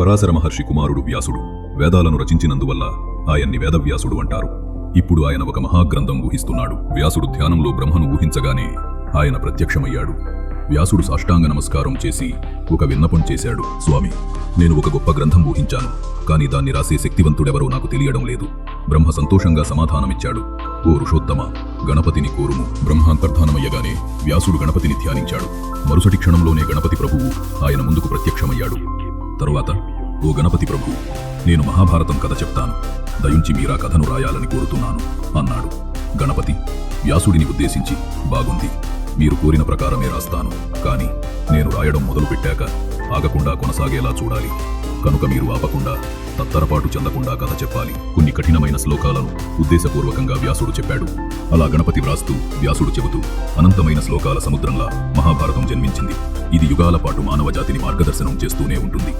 పరాశర మహర్షి కుమారుడు వ్యాసుడు వేదాలను రచించినందువల్ల ఆయన్ని వేదవ్యాసుడు అంటారు. ఇప్పుడు ఆయన ఒక మహాగ్రంథం ఊహిస్తున్నాడు. వ్యాసుడు ధ్యానంలో బ్రహ్మను ఊహించగానే ఆయన ప్రత్యక్షమయ్యాడు. వ్యాసుడు సాష్టాంగ నమస్కారం చేసి ఒక విన్నపం చేశాడు. స్వామి నేను ఒక గొప్ప గ్రంథం ఊహించాను. కానీ దాన్ని రాసే శక్తివంతుడెవరో నాకు తెలియడం లేదు. బ్రహ్మ సంతోషంగా సమాధానమిచ్చాడు. ఓ ఋషోత్తమ గణపతిని కోరుము. బ్రహ్మాంతర్ధానమయ్యగానే వ్యాసుడు గణపతిని ధ్యానించాడు. మరుసటి క్షణంలోనే గణపతి ప్రభువు ఆయన ముందుకు ప్రత్యక్షమయ్యాడు. తరువాత ఓ గణపతి ప్రభు నేను మహాభారతం కథ చెప్తాను. దయుంచి మీరా కథను రాయాలని కోరుతున్నాను అన్నాడు. గణపతి వ్యాసుడిని ఉద్దేశించి బాగుంది. మీరు కోరిన ప్రకారమే రాస్తాను. కానీ నేను రాయడం మొదలుపెట్టాక ఆగకుండా కొనసాగేలా చూడాలి. కనుక మీరు ఆపకుండా తత్తరపాటు చెందకుండా కథ చెప్పాలి. కొన్ని కఠినమైన శ్లోకాలను ఉద్దేశపూర్వకంగా వ్యాసుడు చెప్పాడు. అలా గణపతి వ్రాస్తూ వ్యాసుడు చెబుతూ అనంతమైన శ్లోకాల సముద్రంలా మహాభారతం జన్మించింది. ఇది యుగాల పాటు మానవ జాతిని మార్గదర్శనం చేస్తూనే ఉంటుంది.